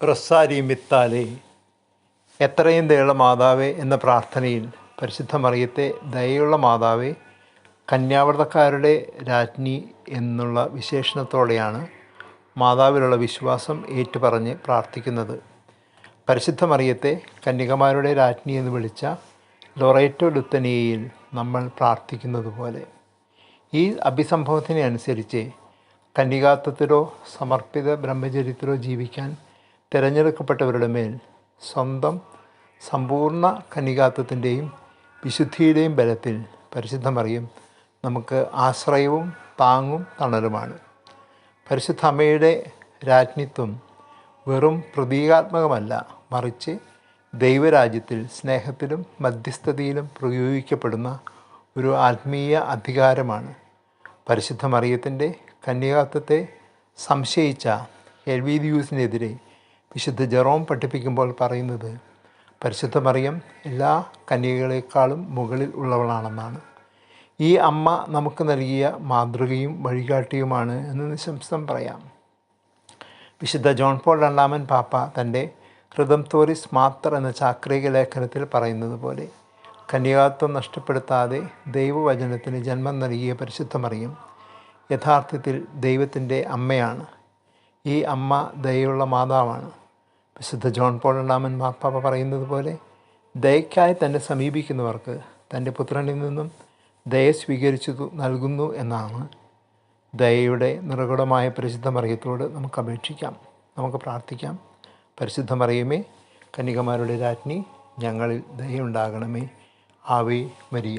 റൊസാരി മിത്താലെ എത്രയും ദയുള്ള മാതാവേ എന്ന പ്രാർത്ഥനയിൽ പരിശുദ്ധ മറിയത്തെ ദയയുള്ള മാതാവേ കന്യാവ്രതക്കാരുടെ രാജ്ഞി എന്നുള്ള വിശേഷണത്തോടെയാണ് മാതാവിലുള്ള വിശ്വാസം ഏറ്റുപറഞ്ഞ് പ്രാർത്ഥിക്കുന്നത്. പരിശുദ്ധ മറിയത്തെ കന്യകമാരുടെ രാജ്ഞി എന്ന് വിളിച്ച ലൊറേറ്റോ ലുത്തനിയയിൽ നമ്മൾ പ്രാർത്ഥിക്കുന്നത് പോലെ ഈ അഭിസംഭവത്തിനനുസരിച്ച് കന്യകാത്വത്തിലോ സമർപ്പിത ബ്രഹ്മചര്യത്തിലോ ജീവിക്കാൻ തിരഞ്ഞെടുക്കപ്പെട്ടവരുടെ മേൽ സ്വന്തം സമ്പൂർണ കന്യകാത്വത്തിന്റെയും വിശുദ്ധിയുടെയും ബലത്തിൽ പരിശുദ്ധമറിയും നമുക്ക് ആശ്രയവും താങ്ങും തണലുമാണ്. പരിശുദ്ധ അമ്മയുടെ രാജ്ഞിത്വം വെറും പ്രതീകാത്മകമല്ല. മറിച്ച് ദൈവരാജ്യത്തിൽ സ്നേഹത്തിലും മധ്യസ്ഥതയിലും പ്രയോഗിക്കപ്പെടുന്ന ഒരു ആത്മീയ അധികാരമാണ്. പരിശുദ്ധ മറിയത്തിന്റെ കന്യകാത്വത്തെ സംശയിച്ച എൽവീദിയൂസിനെതിരെ വിശുദ്ധ ജെറോം പഠിപ്പിക്കുമ്പോൾ പറയുന്നത് പരിശുദ്ധ മറിയം എല്ലാ കന്യകളെക്കാളും മുകളിൽ ഉള്ളവളാണെന്നാണ്. ഈ അമ്മ നമുക്ക് നൽകിയ മാതൃകയും വഴികാട്ടിയുമാണ് എന്ന് നിശംസം പറയാം. വിശുദ്ധ ജോൺ പോൾ രണ്ടാമൻ പാപ്പ തന്റെ ഹൃദം തോറിസ് മാത്തർ എന്ന ചാക്രിക ലേഖനത്തിൽ പറയുന്നത് പോലെ കന്യകാത്വം നഷ്ടപ്പെടുത്താതെ ദൈവവചനത്തിന് ജന്മം നൽകിയ പരിശുദ്ധ മറിയം യഥാർത്ഥത്തിൽ ദൈവത്തിന്റെ അമ്മയാണ്. ഈ അമ്മ ദയുള്ള മാതാവാണ്. വിശുദ്ധ ജോൺ പോൾ രണ്ടാമൻ മാപ്പാപ്പ പറയുന്നത് പോലെ ദയക്കായി തന്നെ സമീപിക്കുന്നവർക്ക് തന്റെ പുത്രനിൽ നിന്നും ദയ സ്വീകരിച്ചു നൽകുന്നു എന്നാണ് ദയയുടെ നിറകുടമായ പരിശുദ്ധ മറിയത്തോട് നമുക്ക് അപേക്ഷിക്കാം. നമുക്ക് പ്രാർത്ഥിക്കാം. പരിശുദ്ധ മറിയമേ കന്യകമാരുടെ രാജ്ഞി ഞങ്ങളിൽ ദയുണ്ടാകണമേ ആവേ മരിയ.